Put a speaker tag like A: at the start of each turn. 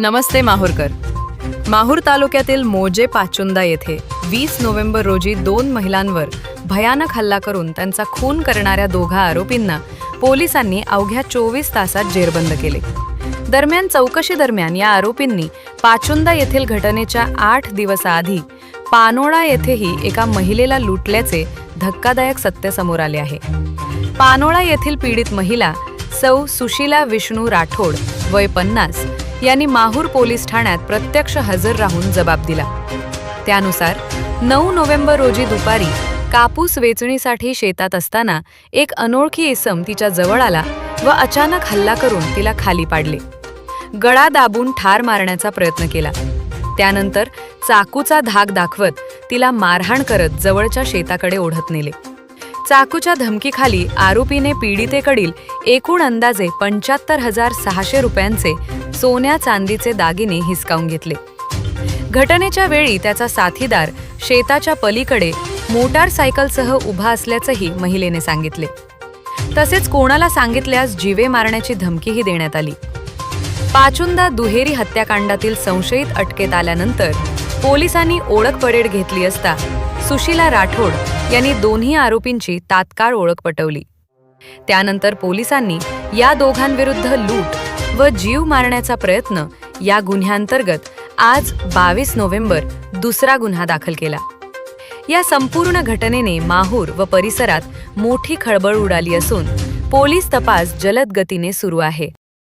A: नमस्ते माहूरकर. माहूर तालुक्यातील मोजे पाचुंदा येथे वीस नोव्हेंबर रोजी दोन महिलांवर भयानक हल्ला करून त्यांचा खून करणाऱ्या दोघा आरोपींना पोलिसांनी अवघ्या चोवीस तासात जेरबंद केले. दरम्यान चौकशी दरम्यान या आरोपींनी पाचुंदा येथील घटनेच्या आठ दिवसाआधी पानोळा येथेही एका महिलेला लुटल्याचे धक्कादायक सत्य समोर आले आहे. पानोळा येथील पीडित महिला सौ सुशीला विष्णू राठोड वय पन्नास यांनी माहूर पोलीस ठाण्यात प्रत्यक्ष हजर राहून जबाब दिला. त्यानुसार नऊ नोव्हेंबर रोजी दुपारी कापूस वेचणीसाठी शेतात असताना एक अनोळखी इसम तिच्या जवळ आला व अचानक हल्ला करून तिला खाली पाडले. गळा दाबून ठार मारण्याचा प्रयत्न केला. त्यानंतर चाकूचा धाक दाखवत तिला मारहाण करत जवळच्या शेताकडे ओढत नेले. चाकूच्या धमकीखाली आरोपीने पीडितेकडील एकूण अंदाजे पंच्याहत्तर हजार सहाशे रुपयांचे सोन्या चांदीचे दागिने हिसकावून घेतले. घटनेच्या वेळी त्याचा साथीदार शेताच्या पलीकडे मोटारसायकलसह उभा असल्याचंही महिलेने सांगितले. तसेच कोणाला सांगितल्यास जीवे मारण्याची धमकीही देण्यात आली. पाचुंदा दुहेरी हत्याकांडातील संशयित अटकेत आल्यानंतर पोलिसांनी ओळख परेड घेतली असता सुशीला राठोड यांनी दोन्ही आरोपींची तात्काळ ओळख पटवली. त्यानंतर पोलिसांनी या दोघांविरुद्ध लूट व जीव मारण्याचा प्रयत्न या गुन्ह्यांतर्गत आज बावीस नोव्हेंबर दुसरा गुन्हा दाखल केला. या संपूर्ण घटनेने माहूर व परिसरात मोठी खळबळ उडाली असून पोलीस तपास जलद गतीने सुरू आहे.